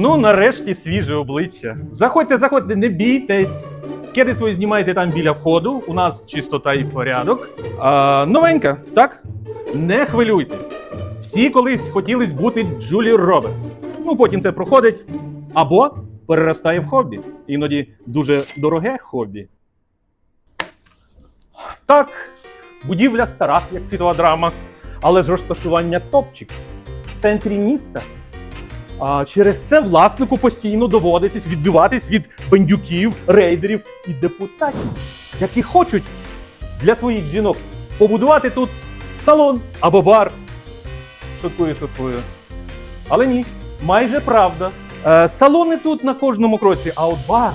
Ну, нарешті свіже обличчя. Заходьте, заходьте, не бійтесь. Кеди свої знімайте там біля входу. У нас чистота і порядок. А, новенька, так? Не хвилюйтесь. Всі колись хотіли бути Джулі Робертс. Ну, потім це проходить. Або переростає в хобі. Іноді дуже дороге хобі. Так, будівля стара, як світова драма, але ж розташування топчик в центрі міста. А через це власнику постійно доводиться відбиватись від бандюків, рейдерів і депутатів, які хочуть для своїх жінок побудувати тут салон або бар. Шуткую, шуткую. Але ні, майже правда. Е, салони тут на кожному кроці, а от бар,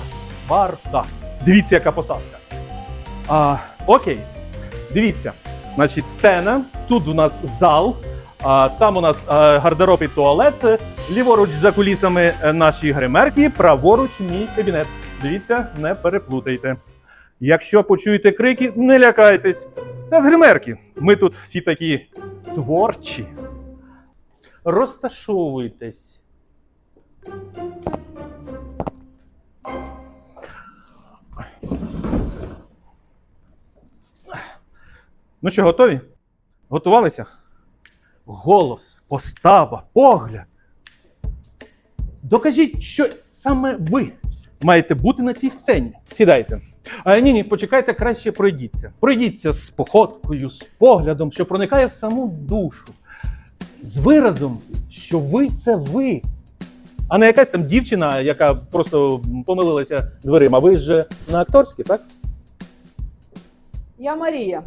бар, так. Дивіться, яка посадка. А, окей, дивіться. Значить, сцена, тут у нас зал, там у нас е, гардероб і туалет. Ліворуч за кулісами е, наші гримерки, праворуч мій кабінет. Дивіться, не переплутайте. Якщо почуєте крики, не лякайтесь. Це з гримерки. Ми тут всі такі творчі. Розташовуйтесь. Ну що, готові? Готувалися? Голос, постава, погляд. Докажіть, що саме ви маєте бути на цій сцені. Сідайте. А, ні, ні, почекайте, краще пройдіться. Пройдіться з походкою, з поглядом, що проникає в саму душу, з виразом, що ви це ви. А не якась там дівчина, яка просто помилилася дверима. Ви ж на акторській, так? Я Марія.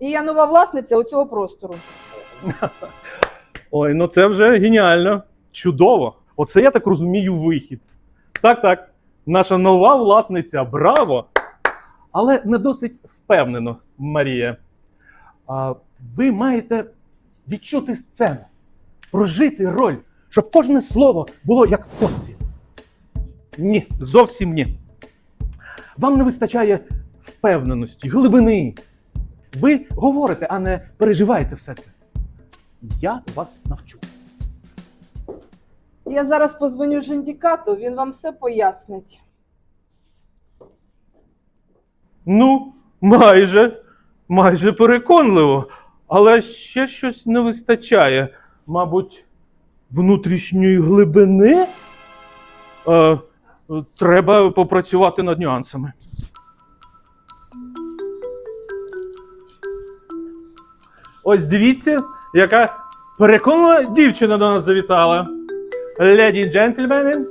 І я нова власниця у цього простору. Ой, ну це вже геніально. Чудово. Оце я так розумію вихід. Так, так. Наша нова власниця, браво! Але не досить впевнено, Марія. А, ви маєте відчути сцену, прожити роль, щоб кожне слово було як постріл. Ні, зовсім ні. Вам не вистачає впевненості, глибини. Ви говорите, а не переживаєте все це. Я вас навчу. Я зараз позвоню Жендікату, він вам все пояснить. Ну, майже, майже переконливо, але ще щось не вистачає. Мабуть, внутрішньої глибини. Е, треба попрацювати над нюансами. Ось дивіться, яка переконана дівчина до нас завітала. Леді і джентльмени,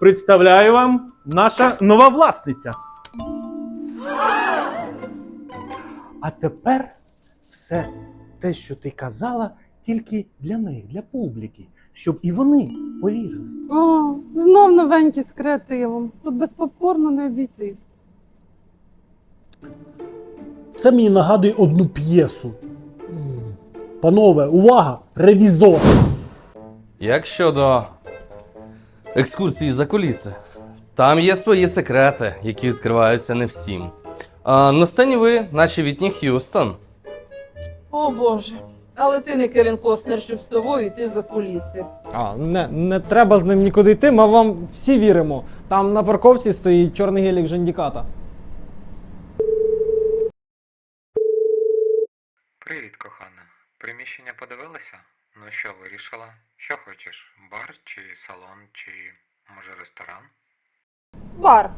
представляю вам наша нова власниця. А тепер все те, що ти казала, тільки для них, для публіки, щоб і вони повірили. О, знов новенькі з креативом. Тут без попкорну не обійтись. Це мені нагадує одну п'єсу. Панове, увага! Ревізор! Як щодо екскурсії за куліси, там є свої секрети, які відкриваються не всім. А на сцені ви, наче Вітні Х'юстон. О Боже. Але ти не Кевін Костнер, щоб з тобою йти за куліси. А, не, не треба з ним нікуди йти, ми вам всі віримо. Там на парковці стоїть чорний гелік Жендіката. Привіт, кохана. Приміщення подивилася? Ну що вирішила? Що хочеш? Бар чи салон, чи може ресторан? Бар.